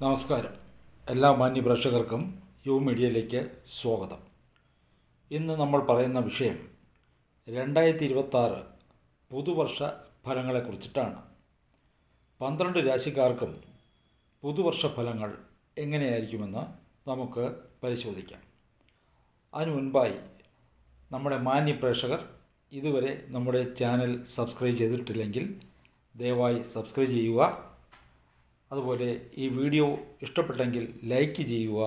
നമസ്കാരം. എല്ലാ മാന്യ പ്രേക്ഷകർക്കും യു മീഡിയയിലേക്ക് സ്വാഗതം. ഇന്ന് നമ്മൾ പറയുന്ന വിഷയം രണ്ടായിരത്തി ഇരുപത്താറ് പുതുവർഷ ഫലങ്ങളെക്കുറിച്ചിട്ടാണ് പന്ത്രണ്ട് രാശിക്കാർക്കും പുതുവർഷ ഫലങ്ങൾ എങ്ങനെയായിരിക്കുമെന്ന് നമുക്ക് പരിശോധിക്കാം. അതിനു മുൻപായി നമ്മുടെ മാന്യ പ്രേക്ഷകർ ഇതുവരെ നമ്മുടെ ചാനൽ സബ്സ്ക്രൈബ് ചെയ്തിട്ടില്ലെങ്കിൽ ദയവായി സബ്സ്ക്രൈബ് ചെയ്യുക. അതുപോലെ ഈ വീഡിയോ ഇഷ്ടപ്പെട്ടെങ്കിൽ ലൈക്ക് ചെയ്യുക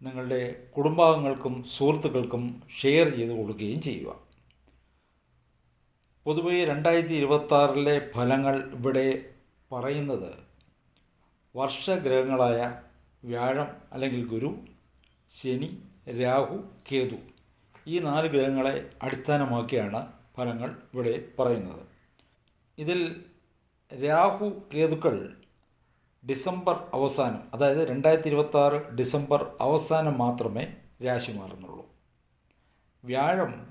നിങ്ങളുടെ കുടുംബാംഗങ്ങൾക്കും സുഹൃത്തുക്കൾക്കും ഷെയർ ചെയ്ത് കൊടുക്കുകയും ചെയ്യുക. പൊതുവേ രണ്ടായിരത്തി ഇരുപത്താറിലെ ഫലങ്ങൾ ഇവിടെ പറയുന്നത് വർഷഗ്രഹങ്ങളായ വ്യാഴം അല്ലെങ്കിൽ ഗുരു ശനി രാഹു കേതു ഈ നാല് ഗ്രഹങ്ങളെ അടിസ്ഥാനമാക്കിയാണ് ഫലങ്ങൾ ഇവിടെ പറയുന്നത്. ഇതിൽ രാഹു കേതുക്കൾ ഡിസംബർ അവസാനം അതായത് രണ്ടായിരത്തി ഇരുപത്തി ആറ് ഡിസംബർ അവസാനം മാത്രമേ രാശി മാറുന്നുള്ളൂ. വ്യാഴം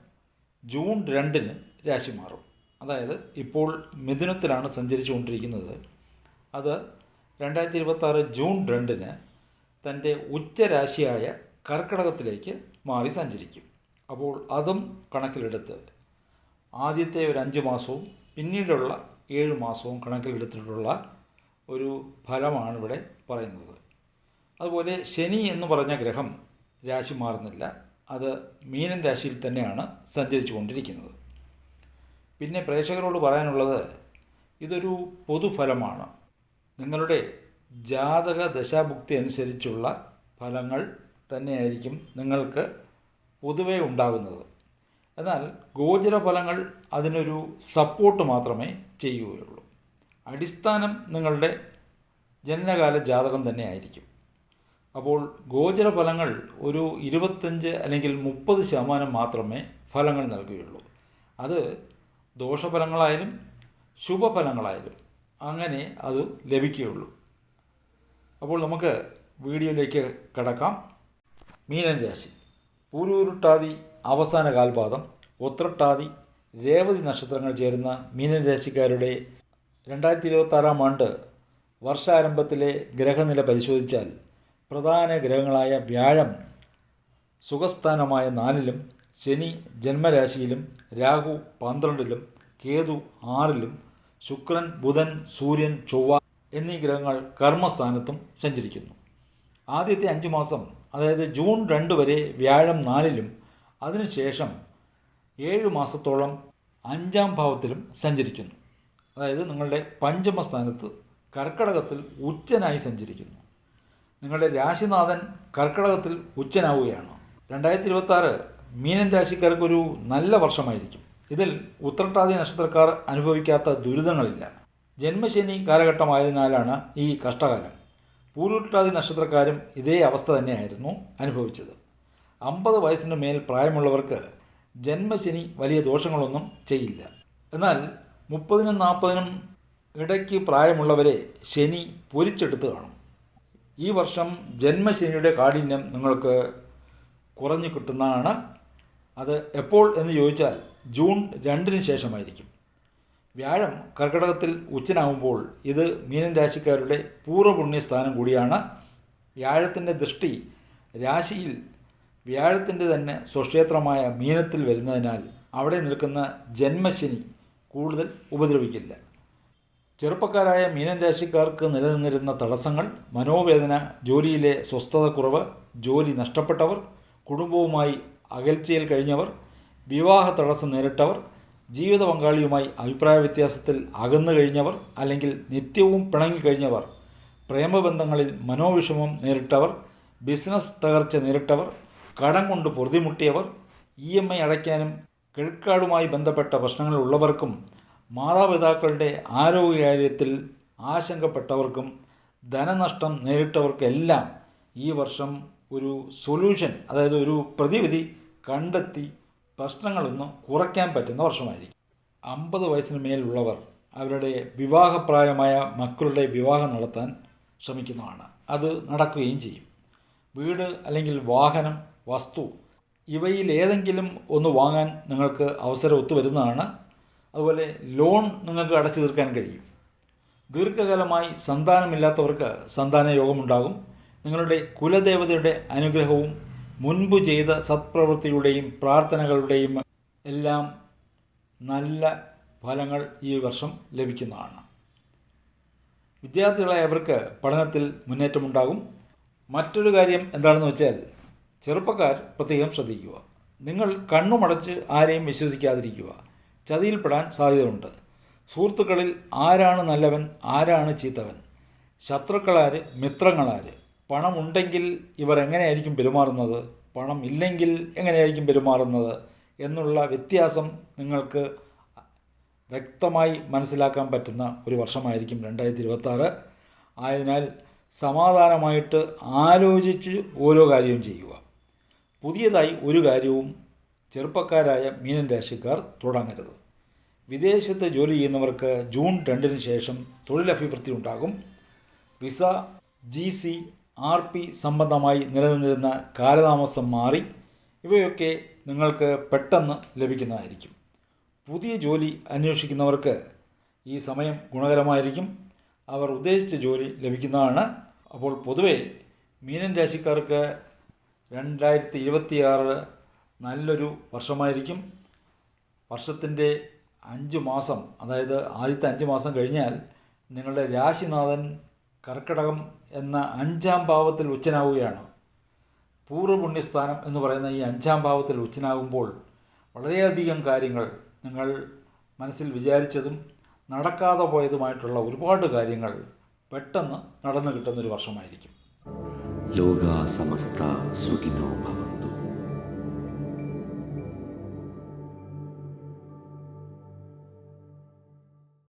ജൂൺ രണ്ടിന് രാശി മാറും. അതായത് ഇപ്പോൾ മിഥുനത്തിലാണ് സഞ്ചരിച്ചുകൊണ്ടിരിക്കുന്നത്. അത് രണ്ടായിരത്തി ഇരുപത്തി ആറ് ജൂൺ രണ്ടിന് തന്റെ ഉച്ചരാശിയായ കർക്കിടകത്തിലേക്ക് മാറി സഞ്ചരിക്കും. അപ്പോൾ അതും കണക്കിലെടുത്ത് ആദ്യത്തെ ഒരു അഞ്ച് മാസവും പിന്നീടുള്ള ഏഴ് മാസവും കണക്കിലെടുത്തിട്ടുള്ള ഒരു ഫലമാണ് ഇവിടെ പറയുന്നത്. അതുപോലെ ശനി എന്ന് പറഞ്ഞ ഗ്രഹം രാശി മാറുന്നില്ല. അത് മീനൻ രാശിയിൽ തന്നെയാണ് സഞ്ചരിച്ചു കൊണ്ടിരിക്കുന്നത് പിന്നെ പ്രേക്ഷകരോട് പറയാനുള്ളത് ഇതൊരു പൊതുഫലമാണ്. നിങ്ങളുടെ ജാതക ദശാഭുക്തി അനുസരിച്ചുള്ള ഫലങ്ങൾ തന്നെയായിരിക്കും നിങ്ങൾക്ക് പൊതുവേ ഉണ്ടാകുന്നത്. എന്നാൽ ഗോചര ഫലങ്ങൾ അതിനൊരു സപ്പോർട്ട് മാത്രമേ ചെയ്യുകയുള്ളൂ. അടിസ്ഥാനം നിങ്ങളുടെ ജനനകാല ജാതകം തന്നെ ആയിരിക്കും. അപ്പോൾ ഗോചര ഫലങ്ങൾ ഒരു ഇരുപത്തഞ്ച് അല്ലെങ്കിൽ മുപ്പത് ശതമാനം മാത്രമേ ഫലങ്ങൾ നൽകുകയുള്ളൂ. അത് ദോഷഫലങ്ങളായാലും ശുഭഫലങ്ങളായാലും അങ്ങനെ അത് ലഭിക്കുകയുള്ളൂ. അപ്പോൾ നമുക്ക് വീഡിയോയിലേക്ക് കടക്കാം. മീനൻ രാശി. പൂരൂരുട്ടാതി അവസാന കാൽപാദം ഉത്രട്ടാതി രേവതി നക്ഷത്രങ്ങൾ ചേരുന്ന മീനൻ രാശിക്കാരുടെ രണ്ടായിരത്തി ഇരുപത്താറാം ആണ്ട് വർഷാരംഭത്തിലെ ഗ്രഹനില പരിശോധിച്ചാൽ പ്രധാന ഗ്രഹങ്ങളായ വ്യാഴം സുഖസ്ഥാനമായ നാലിലും ശനി ജന്മരാശിയിലും രാഹു പന്ത്രണ്ടിലും കേതു ആറിലും ശുക്രൻ ബുധൻ സൂര്യൻ ചൊവ്വ എന്നീ ഗ്രഹങ്ങൾ കർമ്മസ്ഥാനത്തും സഞ്ചരിക്കുന്നു. ആദ്യത്തെ അഞ്ച് മാസം അതായത് ജൂൺ രണ്ട് വരെ വ്യാഴം നാലിലും അതിനുശേഷം ഏഴ് മാസത്തോളം അഞ്ചാം ഭാവത്തിലും സഞ്ചരിക്കുന്നു. അതായത് നിങ്ങളുടെ പഞ്ചമസ്ഥാനത്ത് കർക്കടകത്തിൽ ഉച്ചനായി സഞ്ചരിക്കുന്നു. നിങ്ങളുടെ രാശിനാഥൻ കർക്കടകത്തിൽ ഉച്ചനാവുകയാണ്. രണ്ടായിരത്തി ഇരുപത്തി മീനൻ രാശിക്കാർക്കൊരു നല്ല വർഷമായിരിക്കും. ഇതിൽ ഉത്രട്ടാതി നക്ഷത്രക്കാർ അനുഭവിക്കാത്ത ദുരിതങ്ങളില്ല. ജന്മശനി കാലഘട്ടമായതിനാലാണ് ഈ കഷ്ടകാലം. പൂരുട്ടാതി നക്ഷത്രക്കാരും ഇതേ അവസ്ഥ തന്നെയായിരുന്നു അനുഭവിച്ചത്. അമ്പത് വയസ്സിന് മേൽ പ്രായമുള്ളവർക്ക് ജന്മശനി വലിയ ദോഷങ്ങളൊന്നും ചെയ്യില്ല. എന്നാൽ മുപ്പതിനും നാൽപ്പതിനും ഇടയ്ക്ക് പ്രായമുള്ളവരെ ശനി പൊരിച്ചെടുത്ത് കാണും. ഈ വർഷം ജന്മശനിയുടെ കാഠിന്യം നിങ്ങൾക്ക് കുറഞ്ഞു കിട്ടുന്നതാണ്. അത് എപ്പോൾ എന്ന് ചോദിച്ചാൽ ജൂൺ രണ്ടിന് ശേഷമായിരിക്കും. വ്യാഴം കർക്കിടകത്തിൽ ഉച്ചനാകുമ്പോൾ ഇത് മീനൻ രാശിക്കാരുടെ പൂർവപുണ്യസ്ഥാനം കൂടിയാണ്. വ്യാഴത്തിന്റെ ദൃഷ്ടി രാശിയിൽ വ്യാഴത്തിന്റെ തന്നെ സ്വക്ഷേത്രമായ മീനത്തിൽ വരുന്നതിനാൽ അവിടെ നിൽക്കുന്ന ജന്മശനി കൂടുതൽ ഉപദ്രവിക്കില്ല. ചെറുപ്പക്കാരായ മീനൻ രാശിക്കാർക്ക് നിലനിന്നിരുന്ന തടസ്സങ്ങൾ മനോവേദന ജോലിയിലെ സ്വസ്ഥതക്കുറവ് ജോലി നഷ്ടപ്പെട്ടവർ കുടുംബവുമായി അകൽച്ചയിൽ കഴിഞ്ഞവർ വിവാഹ തടസ്സം നേരിട്ടവർ ജീവിത പങ്കാളിയുമായി അഭിപ്രായ വ്യത്യാസത്തിൽ അകന്നു കഴിഞ്ഞവർ അല്ലെങ്കിൽ നിത്യവും പിണങ്ങിക്കഴിഞ്ഞവർ പ്രേമബന്ധങ്ങളിൽ മനോവിഷമം നേരിട്ടവർ ബിസിനസ് തകർച്ച നേരിട്ടവർ കടം കൊണ്ട് പൊറുതിമുട്ടിയവർ ഇ എം ഐ അടയ്ക്കാനും ക്രെഡിറ്റ് ബന്ധപ്പെട്ട പ്രശ്നങ്ങളുള്ളവർക്കും മാതാപിതാക്കളുടെ ആരോഗ്യകാര്യത്തിൽ ആശങ്കപ്പെട്ടവർക്കും ധനനഷ്ടം നേരിട്ടവർക്കെല്ലാം ഈ വർഷം ഒരു സൊല്യൂഷൻ അതായത് ഒരു പ്രതിവിധി കണ്ടെത്തി പ്രശ്നങ്ങളൊന്നും കുറയ്ക്കാൻ പറ്റുന്ന വർഷമായിരിക്കും. അമ്പത് വയസ്സിന് മേലുള്ളവർ അവരുടെ വിവാഹപ്രായമായ മക്കളുടെ വിവാഹം നടത്താൻ ശ്രമിക്കുന്നതാണ്. അത് നടക്കുകയും ചെയ്യും. വീട് അല്ലെങ്കിൽ വാഹനം വസ്തു ഇവയിൽ ഏതെങ്കിലും ഒന്ന് വാങ്ങാൻ നിങ്ങൾക്ക് അവസരം ഒത്തുവരുന്നതാണ്. അതുപോലെ ലോൺ നിങ്ങൾക്ക് അടച്ചു തീർക്കാൻ കഴിയും. ദീർഘകാലമായി സന്താനമില്ലാത്തവർക്ക് സന്താന യോഗമുണ്ടാകും. നിങ്ങളുടെ കുലദേവതയുടെ അനുഗ്രഹവും മുൻപ് ചെയ്ത സത്പ്രവൃത്തിയുടെയും പ്രാർത്ഥനകളുടെയും എല്ലാം നല്ല ഫലങ്ങൾ ഈ വർഷം ലഭിക്കുന്നതാണ്. വിദ്യാർത്ഥികളായവർക്ക് പഠനത്തിൽ മുന്നേറ്റമുണ്ടാകും. മറ്റൊരു കാര്യം എന്താണെന്ന് വെച്ചാൽ ചെറുപ്പക്കാർ പ്രത്യേകം ശ്രദ്ധിക്കുക. നിങ്ങൾ കണ്ണുമടച്ച് ആരെയും വിശ്വസിക്കാതിരിക്കുക. ചതിയിൽപ്പെടാൻ സാധ്യതയുണ്ട്. സുഹൃത്തുക്കളിൽ ആരാണ് നല്ലവൻ ആരാണ് ചീത്തവൻ? ശത്രുക്കളാര് മിത്രങ്ങളാര്? പണമുണ്ടെങ്കിൽ ഇവർ എങ്ങനെയായിരിക്കും പെരുമാറുന്നത്? പണം ഇല്ലെങ്കിൽ എങ്ങനെയായിരിക്കും പെരുമാറുന്നത്? എന്നുള്ള വ്യത്യാസം നിങ്ങൾക്ക് വ്യക്തമായി മനസ്സിലാക്കാൻ പറ്റുന്ന ഒരു വർഷമായിരിക്കും രണ്ടായിരത്തി ഇരുപത്താറ് ആയതിനാൽ സമാധാനമായിട്ട് ആലോചിച്ച് ഓരോ കാര്യവും ചെയ്യുക. പുതിയതായി ഒരു കാര്യവും ചെറുപ്പക്കാരായ മീനൻ രാശിക്കാർ തുടങ്ങരുത്. വിദേശത്ത് ജോലി ചെയ്യുന്നവർക്ക് ജൂൺ രണ്ടിന് ശേഷം തൊഴിലഭിവൃദ്ധി ഉണ്ടാകും. Visa G C R P സംബന്ധമായി നിലനിന്നിരുന്ന കാലതാമസം മാറി. ഇവയൊക്കെ നിങ്ങൾക്ക് പെട്ടെന്ന് ലഭിക്കുന്നതായിരിക്കും. പുതിയ ജോലി അന്വേഷിക്കുന്നവർക്ക് ഈ സമയം ഗുണകരമായിരിക്കും. അവർ ഉദ്ദേശിച്ച ജോലി ലഭിക്കുന്നതാണ്. അപ്പോൾ പൊതുവേ മീനൻ രാശിക്കാർക്ക് രണ്ടായിരത്തി ഇരുപത്തിയാറ് നല്ലൊരു വർഷമായിരിക്കും. വർഷത്തിന്റെ അഞ്ച് മാസം അതായത് ആദ്യത്തെ അഞ്ച് മാസം കഴിഞ്ഞാൽ നിങ്ങളുടെ രാശിനാഥൻ കർക്കിടകം എന്ന അഞ്ചാം ഭാവത്തിൽ ഉച്ചനാവുകയാണ്. പൂർവപുണ്യസ്ഥാനം എന്ന് പറയുന്ന ഈ അഞ്ചാം ഭാവത്തിൽ ഉച്ചനാകുമ്പോൾ വളരെയധികം കാര്യങ്ങൾ നിങ്ങൾ മനസ്സിൽ വിചാരിച്ചതും നടക്കാതെ പോയതുമായിട്ടുള്ള ഒരുപാട് കാര്യങ്ങൾ പെട്ടെന്ന് നടന്നു കിട്ടുന്നൊരു വർഷമായിരിക്കും. ヨガサマスター・ソギノ・バブ